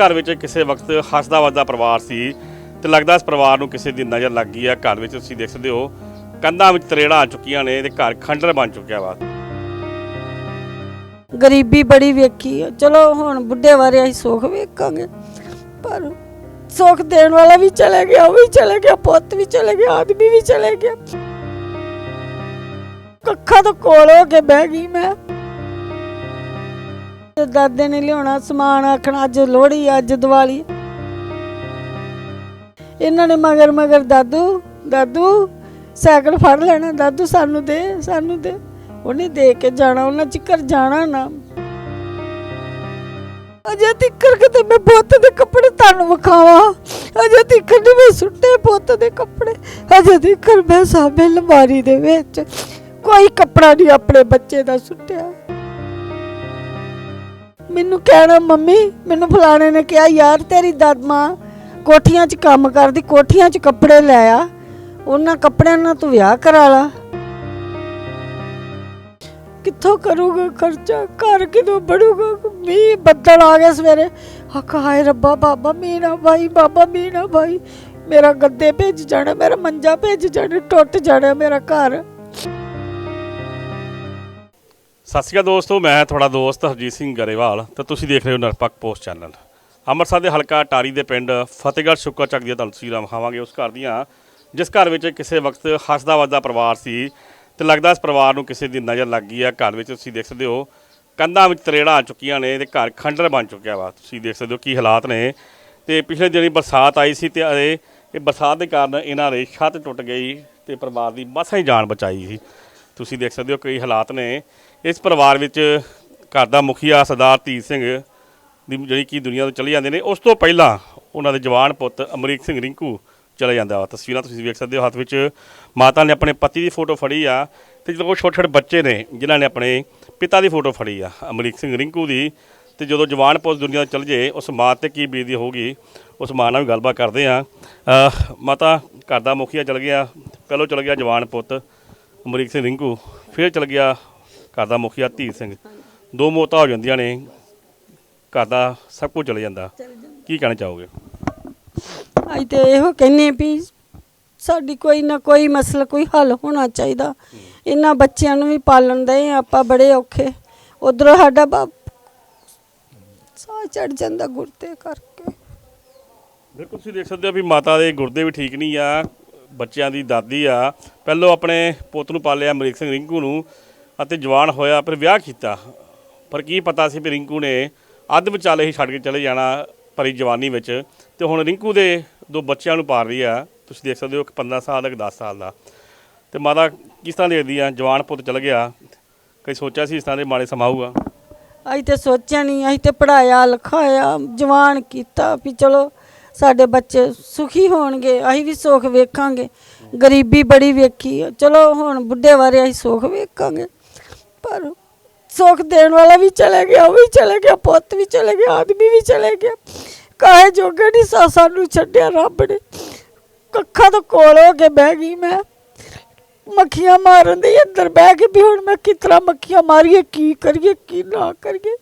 ਘਰ ਵਿੱਚ ਕਿਸੇ ਵਕਤ ਹੱਸਦਾ ਵੱਸਦਾ ਪਰਿਵਾਰ ਸੀ ਤੇ ਲੱਗਦਾ ਇਸ ਪਰਿਵਾਰ ਨੂੰ ਕਿਸੇ ਦੀ ਨਜ਼ਰ ਲੱਗ ਗਈ ਆ ਘਰ ਵਿੱਚ ਤੁਸੀਂ ਦੇਖ ਸਕਦੇ ਹੋ, ਕੰਧਾਂ ਵਿੱਚ ਤਰੇੜਾਂ ਆ ਚੁੱਕੀਆਂ ਨੇ ਤੇ ਘਰ ਖੰਡਰ ਬਣ ਚੁੱਕਿਆ ਵਾ। ਗਰੀਬੀ ਬੜੀ ਵੇਖੀ ਆ। ਚਲੋ ਹੁਣ ਬੁੱਢੇ ਬਾਰੇ ਅਸੀਂ ਸੁੱਖ ਵੇਖਾਂਗੇ, ਪਰ ਸੁੱਖ ਦੇਣ ਵਾਲਾ ਵੀ ਚਲੇ ਗਿਆ, ਉਹ ਵੀ ਚਲੇ ਗਿਆ, ਪੁੱਤ ਵੀ ਚਲੇ ਗਿਆ, ਆਦਮੀ ਵੀ ਚਲੇ ਗਿਆ। ਕੱਖਾਂ ਤੋਂ ਕੋਲ ਹੋ ਕੇ ਬਹਿ ਗਈ ਮੈਂ। ਤੇ ਦਾਦੇ ਨੇ ਲਿਆਉਣਾ ਸਮਾਨ, ਆਖਣਾ ਅੱਜ ਲੋਹੜੀ ਅੱਜ ਦੀਵਾਲੀ। ਇਹਨਾਂ ਨੇ ਮਗਰ ਮਗਰ, ਦਾਦੂ ਦਾਦੂ, ਸਾਈਕਲ ਫੜ ਲੈਣਾ, ਦਾਦੂ ਸਾਨੂੰ ਦੇ ਸਾਨੂੰ ਦੇ। ਉਹਨੇ ਦੇ ਕੇ ਜਾਣਾ, ਉਹਨਾਂ ਚਿੱਕਰ ਜਾਣਾ ਨਾ। ਅਜੇ ਤਿੱਕਰ ਕਿਤੇ ਮੈਂ ਪੁੱਤ ਦੇ ਕੱਪੜੇ ਤੁਹਾਨੂੰ ਵਿਖਾਵਾਂ। ਅਜੇ ਤਿੱਕਰ ਨਹੀਂ ਮੈਂ ਸੁੱਟੇ ਪੁੱਤ ਦੇ ਕੱਪੜੇ। ਅਜੇ ਤਿੱਕਰ ਮੈਂ ਸਾਹਮਣੇ ਅਲਮਾਰੀ ਦੇ ਵਿੱਚ। ਕੋਈ ਕੱਪੜਾ ਨਹੀਂ ਆਪਣੇ ਬੱਚੇ ਦਾ ਸੁੱਟਿਆ। ਮੈਨੂੰ ਕਹਿਣਾ, ਮੰਮੀ, ਮੈਨੂੰ ਫਲਾਣੇ ਨੇ ਕਿਹਾ, ਯਾਰ ਤੇਰੀ ਦਾਦਮਾ ਕੋਠੀਆਂ 'ਚ ਕੰਮ ਕਰਦੀ, ਕੋਠੀਆਂ 'ਚ ਕੱਪੜੇ ਲੈ ਆ। ਉਹਨਾਂ ਕੱਪੜਿਆਂ ਨਾਲ ਤੂੰ ਵਿਆਹ ਕਰਾ ਲਾ। ਕਿੱਥੋਂ ਕਰੂਗਾ ਖਰਚਾ? ਘਰ ਕਿਦੋਂ ਬੜੂਗਾ ਮੀਂਹ ਬੱਦਲ ਆ ਗਏ ਸਵੇਰੇ। ਹੱਕ ਹਾਏ ਰੱਬਾ, ਬਾਬਾ ਮੀਨਾ ਭਾਈ ਬਾਬਾ ਮੀਨਾ ਭਾਈ ਮੇਰਾ ਗੱਦੇ ਭੇਜ ਜਾਣਾ, ਮੇਰਾ ਮੰਜਾ ਭੇਜ ਜਾਣਾ, ਟੁੱਟ ਜਾਣਾ, ਮੇਰਾ ਘਰ। ਸਤਿ ਸ਼੍ਰੀ ਅਕਾਲ ਦੋਸਤੋ, ਮੈਂ ਤੁਹਾਡਾ ਦੋਸਤ ਹਰਜੀਤ ਸਿੰਘ ਗਰੇਵਾਲ ਤੇ ਤੁਸੀਂ ਦੇਖ ਰਹੇ ਹੋ ਨਿਰਪੱਖ ਪੋਸਟ ਚੈਨਲ। ਅੰਮ੍ਰਿਤਸਰ ਦੇ ਹਲਕਾ ਟਾਰੀ ਦੇ ਪਿੰਡ ਫਤਿਹਗੜ੍ਹ ਸ਼ੁਕਰ ਚੱਕ ਦੀਆਂ ਤੁਹਾਨੂੰ ਤਸਵੀਰਾਂ ਵਿਖਾਵਾਂਗੇ। ਉਸ ਘਰ ਦੀਆਂ, ਜਿਸ ਘਰ ਵਿੱਚ ਕਿਸੇ ਵਕਤ ਹੱਸਦਾ ਵੱਸਦਾ ਪਰਿਵਾਰ ਸੀ ਤੇ ਲੱਗਦਾ ਇਸ ਪਰਿਵਾਰ ਨੂੰ ਕਿਸੇ ਦੀ ਨਜ਼ਰ ਲੱਗ ਗਈ ਆ ਘਰ ਵਿੱਚ ਤੁਸੀਂ ਦੇਖ ਸਕਦੇ ਹੋ, ਕੰਧਾਂ ਵਿੱਚ ਤਰੇੜਾਂ ਆ ਚੁੱਕੀਆਂ ਨੇ ਤੇ ਘਰ ਖੰਡਰ ਬਣ ਚੁੱਕਿਆ ਵਾ। ਤੁਸੀਂ ਦੇਖ ਸਕਦੇ ਹੋ ਕੀ ਹਾਲਾਤ ਨੇ। ਤੇ ਪਿਛਲੇ ਦਿਨੀ ਬਰਸਾਤ ਆਈ ਸੀ ਤੇ ਇਹ ਬਰਸਾਤ ਦੇ ਕਾਰਨ ਇਹਨਾਂ ਦੇ ਛੱਤ ਟੁੱਟ ਗਈ ਤੇ ਪਰਿਵਾਰ ਦੀ ਮਸਾਂ ਹੀ ਜਾਨ ਬਚਾਈ ਸੀ ਤੁਸੀਂ ਦੇਖ ਸਕਦੇ ਹੋ ਕਈ ਹਾਲਾਤ ਨੇ। ਇਸ ਪਰਿਵਾਰ ਵਿੱਚ ਘਰ ਦਾ ਮੁਖੀਆ ਸਰਦਾਰ ਧੀਰ ਸਿੰਘ ਦੀ ਜਿਹੜੀ ਕਿ ਦੁਨੀਆ ਤੋਂ ਚਲੇ ਜਾਂਦੇ ਨੇ, ਉਸ ਤੋਂ ਪਹਿਲਾਂ ਉਹਨਾਂ ਦੇ ਜਵਾਨ ਪੁੱਤ ਅਮਰੀਕ ਸਿੰਘ ਰਿੰਕੂ ਚਲੇ ਜਾਂਦਾ ਵਾ। ਤਸਵੀਰਾਂ ਤੁਸੀਂ ਵੇਖ ਸਕਦੇ ਹੋ, ਹੱਥ ਵਿੱਚ ਮਾਤਾ ਨੇ ਆਪਣੇ ਪਤੀ ਦੀ ਫੋਟੋ ਫੜੀ ਆ ਤੇ ਜਦੋਂ ਛੋਟੇ ਛੋਟੇ ਬੱਚੇ ਨੇ, ਜਿਨ੍ਹਾਂ ਨੇ ਆਪਣੇ ਪਿਤਾ ਦੀ ਫੋਟੋ ਫੜੀ ਆ, ਅਮਰੀਕ ਸਿੰਘ ਰਿੰਕੂ ਦੀ, ਤੇ ਜਦੋਂ ਜਵਾਨ ਪੁੱਤ ਦੁਨੀਆ ਤੋਂ ਚਲ ਜੇ, ਉਸ ਮਾਂ ਤੇ ਕੀ ਬੀਤਦੀ ਹੋਊਗੀ, ਉਸ ਮਾਂ ਨਾਲ ਵੀ ਗੱਲਬਾਤ ਕਰਦੇ ਆ। ਮਾਤਾ ਘਰ ਦਾ ਮੁਖੀਆ ਚਲ ਗਿਆ, ਪਹਿਲੋਂ ਚਲ ਗਿਆ ਜਵਾਨ ਪੁੱਤ ਅਮਰੀਕ ਸਿੰਘ ਰਿੰਕੂ, ਫਿਰ ਚਲ ਗਿਆ ਘਰ ਦਾ ਮੁਖੀਆ ਧੀਰ ਸਿੰਘ। ਦੋ ਮੌਤਾਂ ਹੋ ਜਾਂਦੀਆਂ ਨੇ ਘਰ ਦਾ ਸਭ ਕੁਝ ਚਲੇ ਜਾਂਦਾ। ਕੀ ਕਹਿਣਾ ਚਾਹੋਗੇ? ਅੱਜ ਤੇ ਇਹੋ ਕਹਿੰਨੇ ਵੀ ਸਾਡੀ ਕੋਈ ਨਾ ਕੋਈ ਮਸਲਾ ਕੋਈ ਹੱਲ ਹੋਣਾ ਚਾਹੀਦਾ। ਇਹਨਾਂ ਬੱਚਿਆਂ ਨੂੰ ਵੀ ਪਾਲਣ ਦੇ ਆਪਾਂ ਬੜੇ ਔਖੇ। ਉਧਰੋਂ ਸਾਡਾ ਬਾਪ ਸਾਹ ਚੜ ਜਾਂਦਾ ਗੁਰਤੇ ਕਰਕੇ। ਬਿਲਕੁਲ ਤੁਸੀਂ ਦੇਖ ਸਕਦੇ ਹੋ ਵੀ ਮਾਤਾ ਦੇ ਗੁਰਦੇ ਵੀ ਠੀਕ ਨਹੀਂ ਆ ਬੱਚਿਆਂ ਦੀ ਦਾਦੀ ਆ। ਪਹਿਲੋਂ ਆਪਣੇ ਪੁੱਤ ਨੂੰ ਪਾਲਿਆ ਅਮਰੀਕ ਸਿੰਘ ਰਿੰਕੂ ਨੂੰ। ਅਤੇ ਜਵਾਨ ਹੋਇਆ ਪਰ ਵਿਆਹ ਕੀਤਾ। ਪਰ ਕੀ ਪਤਾ ਸੀ ਵੀ ਰਿੰਕੂ ਨੇ ਅੱਧ ਵਿਚਾਲੇ ਹੀ ਛੱਡ ਕੇ ਚਲੇ ਜਾਣਾ ਭਰੀ ਜਵਾਨੀ ਵਿੱਚ। ਤੇ ਹੁਣ ਰਿੰਕੂ ਦੇ ਦੋ ਬੱਚਿਆਂ ਨੂੰ ਪਾਲ ਰਹੀ ਆ। ਤੁਸੀਂ ਦੇਖ ਸਕਦੇ ਹੋ ਇੱਕ 15 ਸਾਲ ਦਾ, ਇੱਕ 10 ਸਾਲ ਦਾ। ਤੇ ਮਾਤਾ ਕਿਸ ਤਰ੍ਹਾਂ ਦੇਖਦੀ ਆ? ਜਵਾਨ ਪੁੱਤ ਚਲ ਗਿਆ। ਕਈ ਸੋਚਿਆ ਸੀ ਇਸ ਤਰ੍ਹਾਂ ਦੇ ਮਾੜੇ ਸਮਾਊਗਾ ਅਸੀਂ ਤੇ ਸੋਚਿਆ ਨਹੀਂ ਅਸੀਂ ਤੇ ਪੜਾਇਆ ਲਿਖਾਇਆ, ਜਵਾਨ ਕੀਤਾ ਵੀ ਚਲੋ ਸਾਡੇ ਬੱਚੇ ਸੁਖੀ ਹੋਣਗੇ, ਅਸੀਂ ਵੀ ਸੁੱਖ ਵੇਖਾਂਗੇ। ਗਰੀਬੀ ਬੜੀ ਵੇਖੀ। ਚਲੋ ਹੁਣ ਬੁੱਢੇ ਬਾਰੇ ਅਸੀਂ ਸੁੱਖ ਵੇਖਾਂਗੇ। ਪਰ ਸੁੱਖ ਦੇਣ ਵਾਲਾ ਵੀ ਚਲੇ ਗਿਆ, ਉਹ ਵੀ ਚਲੇ ਗਿਆ, ਪੁੱਤ ਵੀ ਚਲੇ ਗਿਆ, ਆਦਮੀ ਵੀ ਚਲੇ ਗਿਆ। ਕਾਹੇ ਜੋਗੇ ਨਹੀਂ ਸਾ ਸਾਨੂੰ ਛੱਡਿਆ ਰੱਬ ਨੇ। ਕੱਖਾਂ ਤੋਂ ਕੋਲ ਹੋ ਕੇ ਬਹਿ ਗਈ ਮੈਂ। ਮੱਖੀਆਂ ਮਾਰਨ ਦੇ ਅੰਦਰ ਬਹਿ ਕੇ ਵੀ ਹੁਣ ਮੈਂ ਕਿਸ ਮੱਖੀਆਂ ਮਾਰੀਏ, ਕੀ ਕਰੀਏ, ਕੀ ਨਾ ਕਰੀਏ।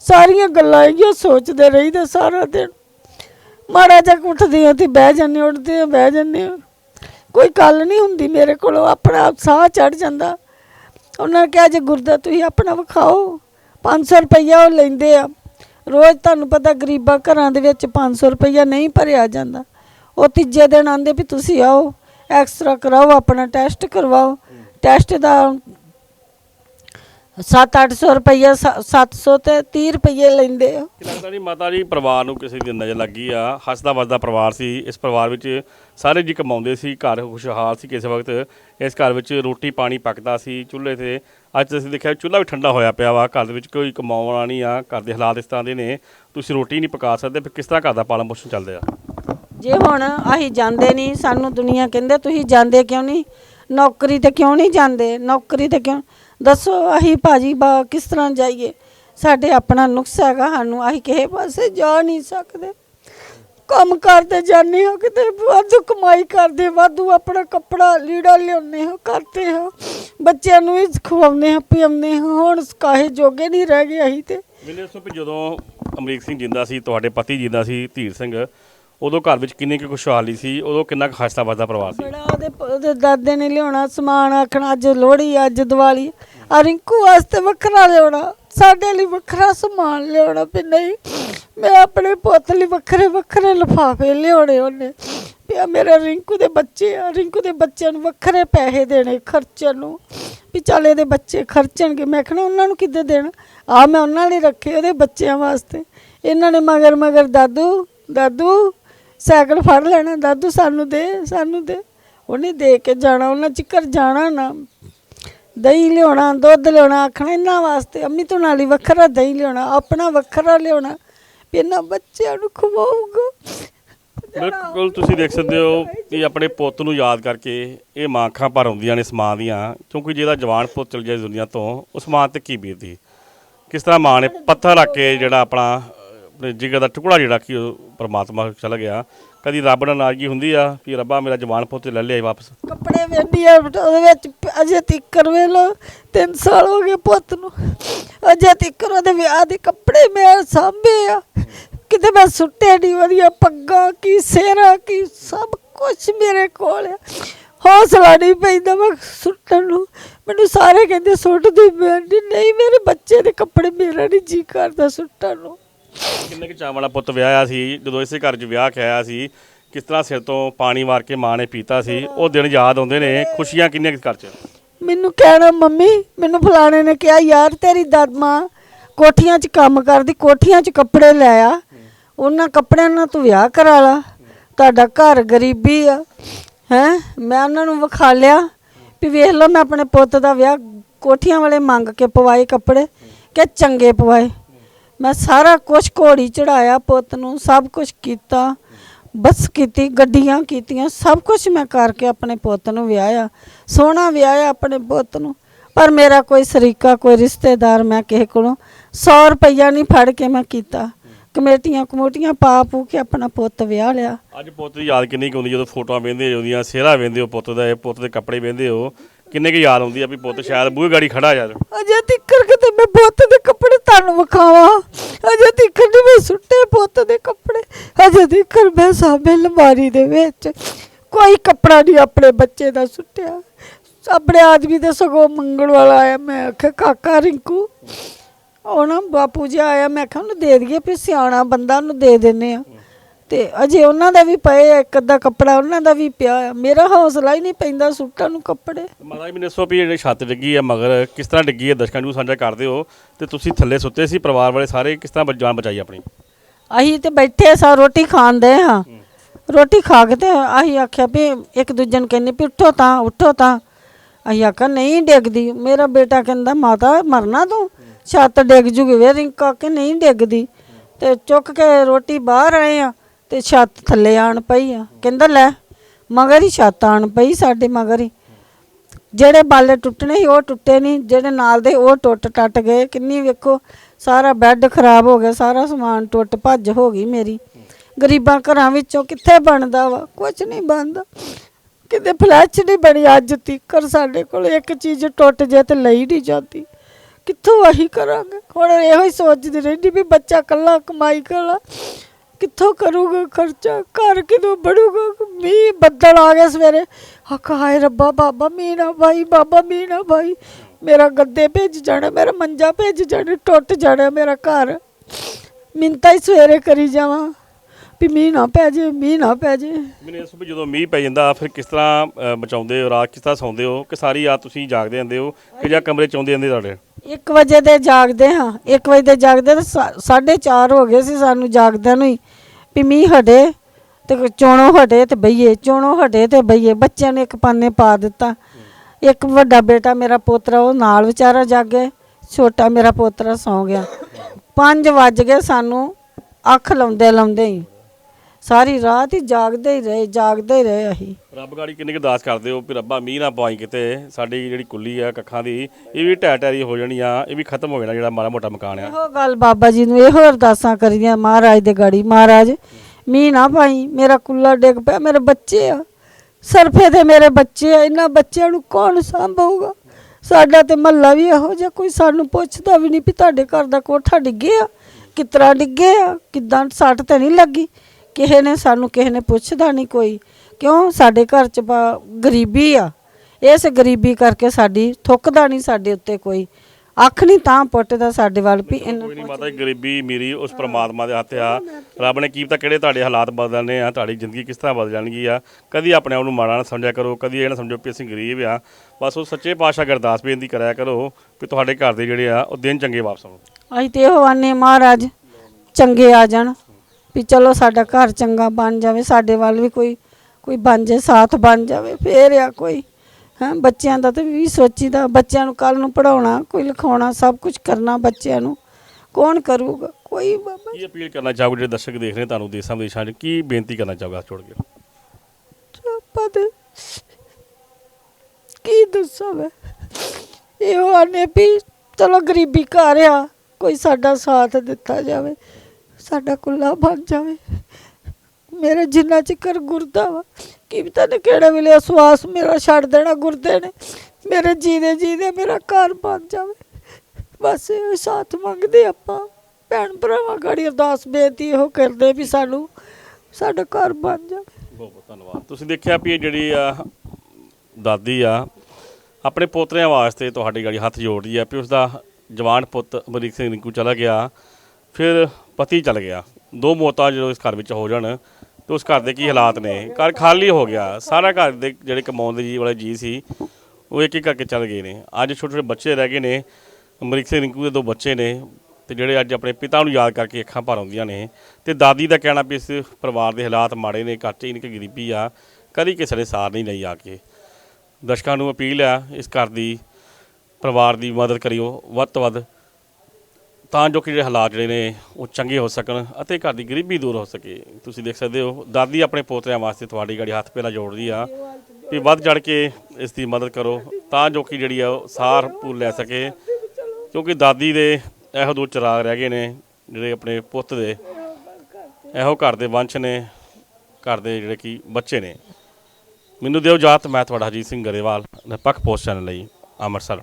ਸਾਰੀਆਂ ਗੱਲਾਂ ਇਹ ਸੋਚਦੇ ਰਹੀਦੇ ਸਾਰਾ ਦਿਨ। ਮਾੜਾ ਜਿਹਾ ਉੱਠਦੇ ਆ ਤੇ ਬਹਿ ਜਾਂਦੇ ਉੱਠਦੇ ਆ, ਬਹਿ ਜਾਂਦੇ ਕੋਈ ਗੱਲ ਨਹੀਂ ਹੁੰਦੀ ਮੇਰੇ ਕੋਲੋਂ, ਆਪਣਾ ਸਾਹ ਚੜ ਜਾਂਦਾ। ਉਹਨਾਂ ਨੇ ਕਿਹਾ ਜੇ ਗੁਰਦਾ ਤੁਸੀਂ ਆਪਣਾ ਵਿਖਾਓ 500 ਰੁਪਈਆ ਉਹ ਲੈਂਦੇ ਆ। ਰੋਜ਼ ਤੁਹਾਨੂੰ ਪਤਾ ਗਰੀਬਾਂ ਘਰਾਂ ਦੇ ਵਿੱਚ 500 ਰੁਪਈਆ ਨਹੀਂ ਭਰਿਆ ਜਾਂਦਾ। ਉਹ ਤੀਜੇ ਦਿਨ ਆਂਦੇ ਵੀ ਤੁਸੀਂ ਆਓ ਐਕਸਟਰਾ ਕਰਾਓ ਆਪਣਾ ਟੈਸਟ ਕਰਵਾਓ। ਟੈਸਟ ਦਾ 7-800 ਰੁਪਈਆ 700 ਤੇ 30 ਰੁਪਈਏ ਲੈਂਦੇ ਆ। ਕਿ ਲੱਗਦਾ ਨਹੀਂ ਮਾਤਾ ਜੀ ਪਰਿਵਾਰ ਨੂੰ ਕਿਸੇ ਦੀ ਨਜ਼ਰ ਲੱਗੀ ਆ? ਹੱਸਦਾ ਵੱਸਦਾ ਪਰਿਵਾਰ ਸੀ ਇਸ ਪਰਿਵਾਰ ਵਿੱਚ ਸਾਰੇ ਜੀ ਕਮਾਉਂਦੇ ਸੀ ਘਰ ਖੁਸ਼ਹਾਲ ਸੀ ਕਿਸੇ ਵਕਤ। ਇਸ ਘਰ ਵਿੱਚ ਰੋਟੀ ਪਾਣੀ ਪੱਕਦਾ ਸੀ ਚੁੱਲ੍ਹੇ ਤੇ। ਅੱਜ ਅਸੀਂ ਦੇਖਿਆ ਚੁੱਲ੍ਹਾ ਵੀ ਠੰਡਾ ਹੋਇਆ ਪਿਆ ਵਾ ਘਰ ਦੇ ਵਿੱਚ ਕੋਈ ਕਮਾਉਣ ਵਾਲਾ ਨਹੀਂ ਆ ਘਰ ਦੇ ਹਾਲਾਤ ਇਸ ਤਰ੍ਹਾਂ ਦੇ ਨੇ। ਤੁਸੀਂ ਰੋਟੀ ਨਹੀਂ ਪਕਾ ਸਕਦੇ ਫਿਰ ਕਿਸ ਤਰ੍ਹਾਂ ਘਰ ਦਾ ਪਾਲਣ ਪੋਸ਼ਣ ਚੱਲਦਾ ਆ? ਜੇ ਹੁਣ ਅਸੀਂ ਜਾਂਦੇ ਨਹੀਂ ਸਾਨੂੰ ਦੁਨੀਆ ਕਹਿੰਦੇ ਤੁਸੀਂ ਜਾਂਦੇ ਕਿਉਂ ਨਹੀਂ? ਨੌਕਰੀ ਤੇ ਕਿਉਂ ਨਹੀਂ ਜਾਂਦੇ? ਨੌਕਰੀ ਤੇ ਕਿਉਂ ਦੱਸੋ ਅਸੀਂ ਭਾਜੀ ਬਾ ਕਿਸ ਤਰ੍ਹਾਂ ਜਾਈਏ? ਸਾਡੇ ਆਪਣਾ ਨੁਕਸ ਹੈਗਾ ਸਾਨੂੰ ਅਸੀਂ ਕਿਸੇ ਪਾਸੇ ਜਾ ਨਹੀਂ ਸਕਦੇ। ਕੰਮ ਕਰਦੇ ਜਾਂਦੇ ਹਾਂ ਕਿਤੇ ਵਾਧੂ ਕਮਾਈ ਕਰਦੇ ਵਾਧੂ ਆਪਣਾ ਕੱਪੜਾ ਲੀੜਾ ਲਿਆਉਂਦੇ ਹਾਂ ਕਰਦੇ ਹਾਂ। ਬੱਚਿਆਂ ਨੂੰ ਵੀ ਖਵਾਉਂਦੇ ਹਾਂ ਪਿਆਉਂਦੇ ਹਾਂ। ਹੁਣ ਕਾਹੇ ਜੋਗੇ ਨਹੀਂ ਰਹਿ ਗਏ ਅਸੀਂ ਤੇ। ਮੈਨੂੰ ਦੱਸੋ ਵੀ ਜਦੋਂ ਅਮਰੀਕ ਸਿੰਘ ਜਿੰਦਾ ਸੀ ਤੁਹਾਡੇ ਪਤੀ ਜਿੰਦਾ ਸੀ ਧੀਰ ਸਿੰਘ ਉਦੋਂ ਘਰ ਵਿੱਚ ਕਿੰਨੀ ਕੁ ਖੁਸ਼ਹਾਲੀ ਸੀ? ਉਦੋਂ ਕਿੰਨਾ ਕੁ ਖਾਸਤਾ ਵੱਜਦਾ ਪਰਿਵਾਰ ਸੀ? ਬੜਾ ਉਹਦੇ ਪ- ਉਹਦੇ ਦਾਦੇ ਨੇ ਲਿਆਉਣਾ ਸਮਾਨ ਆਖਣਾ ਅੱਜ ਲੋਹੜੀ ਅੱਜ ਦੀਵਾਲੀ। ਆ ਰਿੰਕੂ ਵਾਸਤੇ ਵੱਖਰਾ ਲਿਆਉਣਾ। ਸਾਡੇ ਲਈ ਵੱਖਰਾ ਸਮਾਨ ਲਿਆਉਣਾ ਵੀ ਨਹੀਂ। ਮੈਂ ਆਪਣੇ ਪੁੱਤ ਲਈ ਵੱਖਰੇ ਵੱਖਰੇ ਲਿਫਾਫੇ ਲਿਆਉਣੇ ਉਹਨੇ। ਵੀ ਆ ਮੇਰੇ ਰਿੰਕੂ ਦੇ ਬੱਚੇ ਆ। ਰਿੰਕੂ ਦੇ ਬੱਚਿਆਂ ਨੂੰ ਵੱਖਰੇ ਪੈਸੇ ਦੇਣੇ ਖਰਚਣ ਨੂੰ। ਵੀ ਚੱਲ ਇਹਦੇ ਬੱਚੇ ਖਰਚਣਗੇ। ਮੈਂ ਕਹਣਾ ਉਹਨਾਂ ਨੂੰ ਕਿੱਦਾਂ ਦੇਣਾ? ਆ ਮੈਂ ਉਹਨਾਂ ਲਈ ਰੱਖੇ ਉਹਦੇ ਬੱਚਿਆਂ ਵਾਸਤੇ। ਇਹਨਾਂ ਨੇ ਮਗਰ ਮਗਰ, ਦਾਦੂ ਦਾਦੂ, ਸਾਈਕਲ ਫੜ ਲੈਣਾ। ਦਾਦੂ, ਸਾਨੂੰ ਦੇ ਸਾਨੂੰ ਦੇ। ਉਹਨੇ ਦੇ ਕੇ ਜਾਣਾ। ਉਹਨਾਂ ਚਿੱਕਰ ਜਾਣਾ ਨਾ। ਦਹੀਂ ਲਿਆਉਣਾ, ਦੁੱਧ ਲਿਆਉਣਾ, ਆਖਣਾ ਇਹਨਾਂ ਵਾਸਤੇ, ਅੰਮੀ ਤੋਂ ਨਾਲੀ ਵੱਖਰਾ ਦਹੀਂ ਲਿਆਉਣਾ, ਆਪਣਾ ਵੱਖਰਾ ਲਿਆਉਣਾ, ਵੀ ਇਹਨਾਂ ਬੱਚਿਆਂ ਨੂੰ ਖਵਾਊਗਾ। ਬਿਲਕੁਲ, ਤੁਸੀਂ ਦੇਖ ਸਕਦੇ ਹੋ ਕਿ ਆਪਣੇ ਪੁੱਤ ਨੂੰ ਯਾਦ ਕਰਕੇ ਇਹ ਮਾਂ ਅੱਖਾਂ ਭਰ ਆਉਂਦੀਆਂ ਨੇ ਇਸ ਮਾਂ ਦੀਆਂ, ਕਿਉਂਕਿ ਜਿਹਦਾ ਜਵਾਨ ਪੁੱਤ ਚਲ ਜਾਏ ਦੁਨੀਆ ਤੋਂ, ਉਸ ਮਾਂ ਤੇ ਕੀ ਬੀਤਦੀ? ਕਿਸ ਤਰ੍ਹਾਂ ਮਾਂ ਨੇ ਪੱਥਰ ਰੱਖ ਕੇ ਜਿਹੜਾ ਆਪਣਾ ਆਪਣੇ ਜਿਗਰ ਦਾ ਟੁਕੜਾ ਜਿਹੜਾ ਕਿ ਉਹ ਪਰਮਾਤਮਾ ਕੋਲ ਚਲਾ ਗਿਆ। ਕਦੀ ਰੱਬ ਨਾਲ ਨਾਰਾਜ਼ਗੀ ਹੁੰਦੀ ਆ ਕਿ ਰੱਬਾ ਮੇਰਾ ਜਵਾਨ ਪੁੱਤ ਲੈ ਲਿਆ ਵਾਪਸ? ਕੱਪੜੇ ਵੇਂਦੀ ਆ, ਉਹਦੇ ਵਿੱਚ ਪ- ਅਜੇ ਤੀਕਰ ਵੇਲੋ 3 ਸਾਲ ਹੋ ਗਏ ਪੁੱਤ ਨੂੰ। ਅਜੇ ਤੀਕਰ ਉਹਦੇ ਵਿਆਹ ਦੇ ਕੱਪੜੇ ਮੈਂ ਸਾਂਭੇ ਆ। ਕਿਤੇ ਮੈਂ ਸੁੱਟੇ ਨਹੀਂ ਵਧੀਆ ਪੱਗਾਂ ਕੀ ਸਿਹਰਾ ਕੀ ਸਭ ਕੁਝ ਮੇਰੇ ਕੋਲ ਆ। ਹੌਸਲਾ ਨਹੀਂ ਪੈਂਦਾ ਮੈਂ ਸੁੱਟਣ ਨੂੰ। ਮੈਨੂੰ ਸਾਰੇ ਕਹਿੰਦੇ ਸੁੱਟ ਦੇ ਮੈਂ ਨਹੀਂ ਨਹੀਂ ਮੇਰੇ ਬੱਚੇ ਦੇ ਕੱਪੜੇ ਮੇਰਾ ਨਹੀਂ ਜੀ ਕਰਦਾ ਸੁੱਟਣ ਨੂੰ। ਕਿੰਨੇ ਕੁ ਚਾਅ ਵਾਲਾ ਪੁੱਤ ਵਿਆਹਿਆ ਸੀ? ਜਦੋਂ ਇਸੇ ਘਰ 'ਚ ਵਿਆਹ ਖਾਇਆ ਸੀ, ਕਿਸ ਤਰ੍ਹਾਂ ਸਿਰ ਤੋਂ ਪਾਣੀ ਮਾਰ ਕੇ ਮਾਂ ਨੇ ਪੀਤਾ ਸੀ? ਉਹ ਦਿਨ ਯਾਦ ਆਉਂਦੇ ਨੇ। ਖੁਸ਼ੀਆਂ ਕਿੰਨੀਆਂ ਘਰ 'ਚ? ਮੈਨੂੰ ਕਹਿਣਾ, ਮੰਮੀ, ਮੈਨੂੰ ਫਲਾਣੇ ਨੇ ਕਿਹਾ, ਯਾਰ, ਤੇਰੀ ਦਾਦਮਾ ਕੋਠੀਆਂ 'ਚ ਕੰਮ ਕਰਦੀ, ਕੋਠੀਆਂ 'ਚ ਕੱਪੜੇ ਲੈ ਆ। ਉਹਨਾਂ ਕੱਪੜਿਆਂ ਨਾਲ ਤੂੰ ਵਿਆਹ ਕਰਾ ਲਾ। ਤੁਹਾਡਾ ਘਰ ਗਰੀਬੀ ਆ, ਹੈ? ਮੈਂ ਉਹਨਾਂ ਨੂੰ ਵਿਖਾ ਲਿਆ ਵੀ ਵੇਖ ਲਓ, ਮੈਂ ਆਪਣੇ ਪੁੱਤ ਦਾ ਵਿਆਹ ਕੋਠੀਆਂ ਵਾਲੇ ਮੰਗ ਕੇ ਪਵਾਏ ਕੱਪੜੇ, ਕਿ ਚੰਗੇ ਪਵਾਏ। ਮੈਂ ਸਾਰਾ ਕੁਝ ਘੋੜੀ ਚੜਾਇਆ, ਪੁੱਤ ਨੂੰ ਸਭ ਕੁਝ ਕੀਤਾ, ਬਸ ਕੀਤੀ, ਗੱਡੀਆਂ ਕੀਤੀਆਂ, ਸਭ ਕੁਝ ਮੈਂ ਕਰਕੇ ਆਪਣੇ ਪੁੱਤ ਨੂੰ ਵਿਆਹਿਆ। ਸੋਹਣਾ ਵਿਆਹਿਆ ਆਪਣੇ ਪੁੱਤ ਨੂੰ। ਪਰ ਮੇਰਾ ਕੋਈ ਸਰੀਕਾ, ਕੋਈ ਰਿਸ਼ਤੇਦਾਰ ਮੈਂ ਕਿਸੇ ਕੋਲੋਂ 100 ਰੁਪਈਆ ਨਹੀਂ ਫੜ ਕੇ ਮੈਂ ਕੀਤਾ। ਕਮੇਟੀਆਂ ਕਮੋਟੀਆਂ ਪਾ ਪੂ ਕੇ ਆਪਣਾ ਪੁੱਤ ਵਿਆਹ ਲਿਆ। ਅੱਜ ਪੁੱਤ ਦੀ ਯਾਦ ਕਿੰਨੀ ਕੁ ਆਉਂਦੀ ਜਦੋਂ ਫੋਟੋਆਂ ਵੇਂਦੇ ਉਹਦੀਆਂ ਸਿਹਰਾ ਵੇਂਦੇ ਹੋ ਪੁੱਤ ਦਾ, ਇਹ ਪੁੱਤ ਦੇ ਕੱਪੜੇ ਵੇਂਦੇ ਹੋ। ਕਿੰਨੇ ਕੁ ਯਾਦ ਆਉਂਦੀ ਆ ਵੀ ਪੁੱਤ ਸ਼ਾਇਦ ਬੂਹੇ ਗਾੜੀ ਖੜਾ ਯਾਰ। ਅਜੇ ਤਿੱਕਰ ਕਿਤੇ ਮੈਂ ਪੁੱਤ ਦੇ ਕੱਪੜੇ ਤੁਹਾਨੂੰ ਵਿਖਾਵਾਂ। ਅਜੇ ਤਿੱਕਰ ਨਹੀਂ ਮੈਂ ਸੁੱਟੇ ਪੁੱਤ ਦੇ ਕੱਪੜੇ, ਅਜੇ ਤਿੱਕਰ ਮੈਂ ਸਾਹਮਣੇ ਲਮਾਰੀ ਦੇ ਵਿੱਚ। ਕੋਈ ਕੱਪੜਾ ਨਹੀਂ ਆਪਣੇ ਬੱਚੇ ਦਾ ਸੁੱਟਿਆ। ਆਪਣੇ ਆਦਮੀ ਦੇ ਸਗੋਂ ਮੰਗਣ ਵਾਲਾ ਆਇਆ, ਮੈਂ ਆਖਿਆ, ਕਾਕਾ ਰਿੰਕੂ, ਉਹ ਨਾ ਬਾਪੂ ਜੀ ਆਇਆ। ਮੈਂ ਕਿਹਾ, ਉਹਨੂੰ ਦੇ ਦਈਏ ਵੀ ਸਿਆਣਾ ਬੰਦਾ ਉਹਨੂੰ ਦੇ ਦਿੰਨੇ ਆ। ਤੇ ਅਜੇ ਉਹਨਾਂ ਦਾ ਵੀ ਪਏ ਆ, ਇੱਕ ਅੱਧਾ ਕੱਪੜਾ ਉਹਨਾਂ ਦਾ ਵੀ ਪਿਆ ਆ। ਮੇਰਾ ਹੌਸਲਾ ਹੀ ਨਹੀਂ ਪੈਂਦਾ ਸੁੱਟਣ ਨੂੰ ਕੱਪੜੇ। ਮਾਤਾ ਜੀ ਮੈਨੂੰ ਦੱਸੋ ਵੀ ਜਿਹੜੀ ਛੱਤ ਡਿੱਗੀ ਹੈ ਮਗਰ ਕਿਸ ਤਰ੍ਹਾਂ ਡਿੱਗੀ ਹੈ ਦਰਸ਼ਕਾਂ ਨੂੰ ਸਾਂਝਾ ਕਰਦੇ ਹੋ। ਤੇ ਤੁਸੀਂ ਥੱਲੇ ਸੁੱਤੇ ਸੀ ਪਰਿਵਾਰ ਵਾਲੇ ਸਾਰੇ ਕਿਸ ਤਰ੍ਹਾਂ ਜਾਨ ਬਚਾਈ ਆਪਣੀ? ਅਸੀਂ ਤੇ ਬੈਠੇ ਸਾਂ ਰੋਟੀ ਖਾਂਦੇ ਹਾਂ। ਰੋਟੀ ਖਾ ਕੇ ਤੇ ਅਸੀਂ ਆਖਿਆ ਵੀ ਇੱਕ ਦੂਜੇ ਨੂੰ ਕਹਿੰਦੇ ਵੀ ਉੱਠੋ ਤਾਂ ਉੱਠੋ ਤਾਂ। ਅਸੀਂ ਆਖਿਆ ਨਹੀਂ ਡਿੱਗਦੀ। ਮੇਰਾ ਬੇਟਾ ਕਹਿੰਦਾ ਮਾਤਾ ਮਰਨਾ ਤੂੰ? ਛੱਤ ਡਿੱਗ ਜੂਗੀ ਵੇ। ਰਿੰਕਾ ਕਿ ਨਹੀਂ ਡਿੱਗਦੀ। ਤੇ ਚੁੱਕ ਕੇ ਰੋਟੀ ਬਾਹਰ ਆਏ ਆ। ਤੇ ਛੱਤ ਥੱਲੇ ਆਣ ਪਈ ਆ। ਕਹਿੰਦਾ, ਲੈ, ਮਗਰ ਹੀ ਛੱਤ ਆਣ ਪਈ ਸਾਡੇ ਮਗਰ ਹੀ। ਜਿਹੜੇ ਬਾਲੇ ਟੁੱਟਣੇ ਸੀ, ਉਹ ਟੁੱਟੇ ਨਹੀਂ। ਜਿਹੜੇ ਨਾਲ ਦੇ ਉਹ ਟੁੱਟ ਟੱਟ ਗਏ। ਕਿੰਨੀ ਵੇਖੋ, ਸਾਰਾ ਬੈੱਡ ਖਰਾਬ ਹੋ ਗਿਆ, ਸਾਰਾ ਸਮਾਨ ਟੁੱਟ ਭੱਜ ਹੋ ਗਈ ਮੇਰੀ। ਗਰੀਬਾਂ ਘਰਾਂ ਵਿੱਚੋਂ ਕਿੱਥੇ ਬਣਦਾ ਵਾ? ਕੁਝ ਨਹੀਂ ਬਣਦਾ। ਕਿਤੇ ਫਲੈਸ਼ ਨਹੀਂ ਬਣੀ ਅੱਜ ਤੀਕਰ ਸਾਡੇ ਕੋਲ। ਇੱਕ ਚੀਜ਼ ਟੁੱਟ ਜੇ ਤੇ ਲਈ ਨਹੀਂ ਜਾਂਦੀ। ਕਿੱਥੋਂ ਆਹੀ ਕਰਾਂਗੇ? ਹੁਣ ਇਹੋ ਹੀ ਸੋਚਦੀ ਰਹਿੰਦੀ ਵੀ ਬੱਚਾ ਕੱਲਾ ਕਮਾਈ ਕਲਾ। ਕਿੱਥੋਂ ਕਰੂਗਾ ਖਰਚਾ? ਘਰ ਕਿਦੋਂ ਬੜੂਗਾ ਮੀਂਹ ਬੱਦਲ ਆ ਗਿਆ ਸਵੇਰੇ। ਹੱਕ ਹਾਏ ਰੱਬਾ, ਬਾਬਾ, ਮੀਂਹ ਨਾ ਭਾਈ ਬਾਬਾ, ਮੀਂਹ ਨਾ ਭਾਈ ਮੇਰਾ ਗੱਦੇ ਭੇਜ ਜਾਣਾ, ਮੇਰਾ ਮੰਜਾ ਭੇਜ ਜਾਣਾ, ਟੁੱਟ ਜਾਣਾ, ਮੇਰਾ ਘਰ। ਮਿੰਤਾ ਹੀ ਸਵੇਰੇ ਕਰੀ ਜਾਵਾਂ। ਵੀ ਮੀਂਹ ਨਾ ਪੈ ਜੇ ਮੀਂਹ ਨਾ ਪੈ ਜੇ। ਮੈਨੂੰ ਇਸ ਵੀ ਜਦੋਂ ਮੀਂਹ ਪੈ ਜਾਂਦਾ ਫਿਰ ਕਿਸ ਤਰ੍ਹਾਂ ਅ, ਬਚਾਉਂਦੇ ਹੋ ਰਾਤ ਕਿਸ ਤਰ੍ਹਾਂ ਸੌਂਦੇ ਹੋ? ਕਿ ਸਾਰੀ ਰਾਤ ਤੁਸੀਂ ਜਾਗਦੇ ਹੁੰਦੇ ਹੋ ਕਿ ਜਾਂ ਕਮਰੇ ਚ ਆਉਂਦੇ ਹੁੰਦੇ ਤੁਹਾਡੇ? 1 ਵਜੇ ਦੇ ਜਾਗਦੇ ਹਾਂ 1 ਵਜੇ ਦੇ ਜਾਗਦੇ ਤੇ 4:30 ਹੋ ਗਏ ਸੀ ਸਾਨੂੰ ਜਾਗਦਿਆਂ ਨੂੰ ਹੀ। ਵੀ ਮੀਂਹ ਹਟੇ ਤੇ ਚੋਣੋਂ ਹਟੇ ਤੇ ਬਈਏ ਚੋਣੋਂ ਹਟੇ ਤੇ ਬਈਏ ਬੱਚਿਆਂ ਨੇ ਇੱਕ ਪਾਨੇ ਪਾ ਦਿੱਤਾ। ਇੱਕ ਵੱਡਾ ਬੇਟਾ ਮੇਰਾ ਪੋਤਰਾ ਉਹ ਨਾਲ ਵਿਚਾਰਾ ਜਾਗੇ ਛੋਟਾ ਮੇਰਾ ਪੋਤਰਾ ਸੌ ਗਿਆ। 5 ਵੱਜ ਗਏ ਸਾਨੂੰ ਅੱਖ ਲਾਉਂਦੇ ਲਾਉਂਦੇ ਹੀ। ਸਾਰੀ ਰਾਤ ਹੀ ਜਾਗਦੇ ਹੀ ਰਹੇ ਜਾਗਦੇ ਹੀ ਰਹੇ ਅਸੀਂ। ਰੱਬ ਗਾੜੀ ਕਿੰਨੇ ਕੁ ਦਾਸ ਕਰਦੇ ਹੋ ਵੀ ਰੱਬਾ ਮੀਂਹ ਨਾ ਪਵਾਈ ਕਿਤੇ ਸਾਡੀ ਜਿਹੜੀ ਕੁੱਲੀ ਆ ਕੱਖਾਂ ਦੀ ਇਹ ਵੀ ਢਹਿ ਢਹਿਰੀ ਹੋ ਜਾਣੀ ਆ ਇਹ ਵੀ ਖਤਮ ਹੋ ਜਾਣਾ ਜਿਹੜਾ ਮਾੜਾ ਮੋਟਾ ਮਕਾਨ ਆ। ਇਹੋ ਗੱਲ ਬਾਬਾ ਜੀ ਨੂੰ ਇਹੋ ਅਰਦਾਸਾਂ ਕਰੀਆਂ ਮਹਾਰਾਜ ਦੇ ਗਾੜੀ ਮਹਾਰਾਜ ਮੀਂਹ ਨਾ ਪਾਈ ਮੇਰਾ ਕੁੱਲਾ ਡਿੱਗ ਪਿਆ ਮੇਰੇ ਬੱਚੇ ਆ। ਸਰਫੇ ਦੇ ਮੇਰੇ ਬੱਚੇ ਆ ਇਹਨਾਂ ਬੱਚਿਆਂ ਨੂੰ ਕੌਣ ਸੰਭਾਊਗਾ? ਸਾਡਾ ਤੇ ਮਹੱਲਾ ਵੀ ਇਹੋ ਜਿਹਾ ਕੋਈ ਸਾਨੂੰ ਪੁੱਛਦਾ ਵੀ ਨਹੀਂ ਵੀ ਤੁਹਾਡੇ ਘਰ ਦਾ ਕੋਠਾ ਡਿੱਗਿਆ ਕਿਤਰਾ ਡਿੱਗੇ ਆ ਕਿਦਾਂ ਸੱਟ ਤੇ ਨਹੀਂ ਲੱਗੀ? ਕਿਸੇ ਨੇ ਸਾਨੂੰ ਕਿਸੇ ਨੇ ਪੁੱਛਦਾ ਨਹੀਂ ਕੋਈ। ਕਿਉਂ? ਸਾਡੇ ਘਰ ਚ ਬਾ- ਗਰੀਬੀ ਆ। ਇਸ ਗਰੀਬੀ ਕਰਕੇ ਸਾਡੀ ਥੁੱਕਦਾ ਨਹੀਂ ਸਾਡੇ ਉੱਤੇ ਕੋਈ। ਅੱਖ ਨਹੀਂ ਤਾਂ ਪੁੱਟਦਾ ਸਾਡੇ ਵੱਲ ਵੀ ਇਹਨਾਂ ਕੋਈ ਨਹੀਂ ਮਾਤਾ ਜੀ ਗਰੀਬੀ ਮੇਰੀ ਉਸ ਪ੍ਰਮਾਤਮਾ ਦੇ ਹੱਥ ਆ। ਰੱਬ ਨੇ ਕੀ ਪਤਾ ਕਿਹੜੇ ਤੁਹਾਡੇ ਹਾਲਾਤ ਬਦਲਨੇ ਆ ਤੁਹਾਡੀ ਜ਼ਿੰਦਗੀ ਕਿਸ ਤਰ੍ਹਾਂ ਬਦਲ ਜਾਣਗੀ ਆ। ਕਦੀ ਆਪਣੇ ਆਪ ਨੂੰ ਮਾੜਾ ਨਾ ਸਮਝਿਆ ਕਰੋ ਕਦੀ ਇਹ ਨਾ ਸਮਝੋ ਕਿ ਅਸੀਂ ਗਰੀਬ ਆ। ਬਸ ਉਹ ਸੱਚੇ ਪਾਤਸ਼ਾਹ ਅਰਦਾਸ ਬੇਨਤੀ ਕਰਿਆ ਕਰੋ ਕਿ ਤੁਹਾਡੇ ਘਰ ਦੇ ਜਿਹੜੇ ਆ ਉਹ ਦਿਨ ਚੰਗੇ ਵਾਪਸ ਆਉਣ। ਅਸੀਂ ਤੇ ਇਹੋ ਆਨੇ ਮਹਾਰਾਜ ਚੰਗੇ ਆ ਜਾਣ। ਵੀ ਚਲੋ ਸਾਡਾ ਘਰ ਚੰਗਾ ਬਣ ਜਾਵੇ ਸਾਡੇ ਵੱਲ ਵੀ ਕੋਈ ਕੋਈ ਬਣ ਜਾਏ ਸਾਥ ਬਣ ਜਾਵੇ ਫੇਰ ਆ ਕੋਈ। ਹਾਂ ਬੱਚਿਆਂ ਦਾ ਤੇ ਵੀ ਸੋਚੀਦਾ ਬੱਚਿਆਂ ਨੂੰ ਕੱਲ ਨੂੰ ਪੜਾਉਣਾ ਕੋਈ ਲਿਖਾਉਣਾ ਸਭ ਕੁਝ ਕਰਨਾ ਬੱਚਿਆਂ ਨੂੰ। ਕੌਣ ਕਰੂਗਾ? ਕੋਈ ਬਾਬਾ ਕੀ ਅਪੀਲ ਕਰਨਾ ਚਾਹੋਗੇ ਜਿਹੜੇ ਦਰਸ਼ਕ ਦੇਖ ਰਹੇ ਤੁਹਾਨੂੰ ਦੇਸਾਂ ਵਿਦੇਸ਼ਾਂ 'ਚ? ਕੀ ਬੇਨਤੀ ਕਰਨਾ ਚਾਹੋਗੇ ਹੱਥ ਜੋੜ ਕੇ? ਆਪਾਂ ਤੇ ਕੀ ਦੱਸਾਂ ਮੈਂ? ਇਹੋ ਆਨੇ ਵੀ ਚਲੋ ਗਰੀਬੀ ਘਰ ਆ ਕੋਈ ਸਾਡਾ ਸਾਥ ਦਿੱਤਾ ਜਾਵੇ। ਸਾਡਾ ਕੁੱਲਾ ਬਣ ਜਾਵੇ। ਮੇਰੇ ਜਿੰਨਾ ਚਿਕਰ ਗੁਰਦਾ ਵਾ, ਕੀ ਪਤਾ ਨੇ ਕਿਹੜੇ ਵੇਲੇ ਸਵਾਸ ਮੇਰਾ ਛੱਡ ਦੇਣਾ ਗੁਰਦੇ ਨੇ। ਮੇਰੇ ਜੀਦੇ ਜੀਦੇ ਮੇਰਾ ਘਰ ਬਣ ਜਾਵੇ। ਬਸ ਇਹ ਸਾਥ ਮੰਗਦੇ ਆਪਾਂ। ਭੈਣ ਭਰਾਵਾਂ ਗਾੜੀ ਅਰਦਾਸ ਬੇਨਤੀ ਇਹੋ ਕਰਦੇ ਵੀ ਸਾਨੂੰ, ਸਾਡਾ ਘਰ ਬਣ ਜਾਵੇ। ਬਹੁਤ ਬਹੁਤ ਧੰਨਵਾਦ। ਤੁਸੀਂ ਦੇਖਿਆ ਵੀ ਇਹ ਜਿਹੜੀ ਆ, ਦਾਦੀ ਆ, ਆਪਣੇ ਪੋਤਰਿਆਂ ਵਾਸਤੇ ਤੁਹਾਡੀ ਗਾੜੀ ਹੱਥ ਜੋੜਦੀ ਆ ਵੀ ਉਸ ਦਾ ਜਵਾਨ ਪੁੱਤ ਅਮਰੀਕ ਸਿੰਘ ਰਿੰਕੂ ਚਲਾ ਗਿਆ। ਫਿਰ ਪਤੀ ਚਲ ਗਿਆ। ਦੋ ਮੌਤਾਂ ਜਦੋਂ ਇਸ ਘਰ ਵਿੱਚ ਹੋ ਜਾਣ, ਤੇ ਉਸ ਘਰ ਦੇ ਕੀ ਹਾਲਾਤ ਨੇ? ਘਰ ਖਾਲੀ ਹੋ ਗਿਆ। ਸਾਰਾ ਘਰ ਦੇ ਜਿਹੜੇ ਕਮਾਉਣ ਦੇ ਜੀ ਵਾਲੇ ਜੀ ਸੀ, ਉਹ ਇੱਕ ਇੱਕ ਕਰਕੇ ਚਲ ਗਏ ਨੇ। ਅੱਜ ਛੋਟੇ ਛੋਟੇ ਬੱਚੇ ਰਹਿ ਗਏ ਨੇ। ਅਮਰੀਕ ਸਿੰਘ ਰਿੰਕੂ ਦੇ ਦੋ ਬੱਚੇ ਨੇ। ਤੇ ਜਿਹੜੇ ਅੱਜ ਆਪਣੇ ਪਿਤਾ ਨੂੰ ਯਾਦ ਕਰਕੇ ਅੱਖਾਂ ਭਰ ਆਉਂਦੀਆਂ ਨੇ। ਤੇ ਦਾਦੀ ਦਾ ਕਹਿਣਾ ਵੀ ਇਸ ਪਰਿਵਾਰ ਦੇ ਹਾਲਾਤ ਮਾੜੇ ਨੇ, ਘਰ 'ਚ ਇੰਨੀ ਕੁ ਗਰੀਬੀ ਆ, ਕਦੀ ਕਿਸੇ ਨੇ ਸਾਰ ਨਹੀਂ ਲਈ ਆ ਕੇ। ਦਰਸ਼ਕਾਂ ਨੂੰ ਅਪੀਲ ਆ, ਇਸ ਘਰ ਦੀ ਪਰਿਵਾਰ ਦੀ ਮਦਦ ਕਰਿਓ, ਵੱਧ ਤੋਂ ਵੱਧ ਤਾਂ ਜੋ ਕਿ ਜਿਹੜੇ ਹਾਲਾਤ ਜਿਹੜੇ ਨੇ ਉਹ ਚੰਗੇ ਹੋ ਸਕਣ ਅਤੇ ਘਰ ਦੀ ਗਰੀਬੀ ਦੂਰ ਹੋ ਸਕੇ। ਤੁਸੀਂ ਦੇਖ ਸਕਦੇ ਹੋ, ਦਾਦੀ ਆਪਣੇ ਪੋਤਰਿਆਂ ਵਾਸਤੇ ਤੁਹਾਡੀ ਗਾੜੀ ਹੱਥ ਪਹਿਲਾਂ ਜੋੜਦੀ ਆ। ਵੀ ਵੱਧ ਚੜ ਕੇ ਇਸ ਦੀ ਮਦਦ ਕਰੋ ਤਾਂ ਜੋ ਕਿ ਜਿਹੜੀ ਆ ਉਹ ਸਾਰ ਪੂਰ ਲੈ ਸਕੇ। ਕਿਉਂਕਿ ਦਾਦੀ ਦੇ ਇਹੋ ਦੋ ਚਿਰਾਗ ਰਹਿ ਗਏ ਨੇ ਜਿਹੜੇ ਆਪਣੇ ਪੁੱਤ ਦੇ। ਇਹੋ ਘਰ ਦੇ ਵੰਸ਼ ਨੇ, ਘਰ ਦੇ ਜਿਹੜੇ ਕਿ ਬੱਚੇ ਨੇ। ਮੈਨੂੰ ਦਿਓ ਜਾਤ, ਮੈਂ ਤੁਹਾਡਾ ਹਰਜੀਤ ਸਿੰਘ ਗਰੇਵਾਲ ਨਿਰਪੱਖ ਪੋਸਟ ਚੈਨਲ ਲਈ ਅੰਮ੍ਰਿਤਸਰ।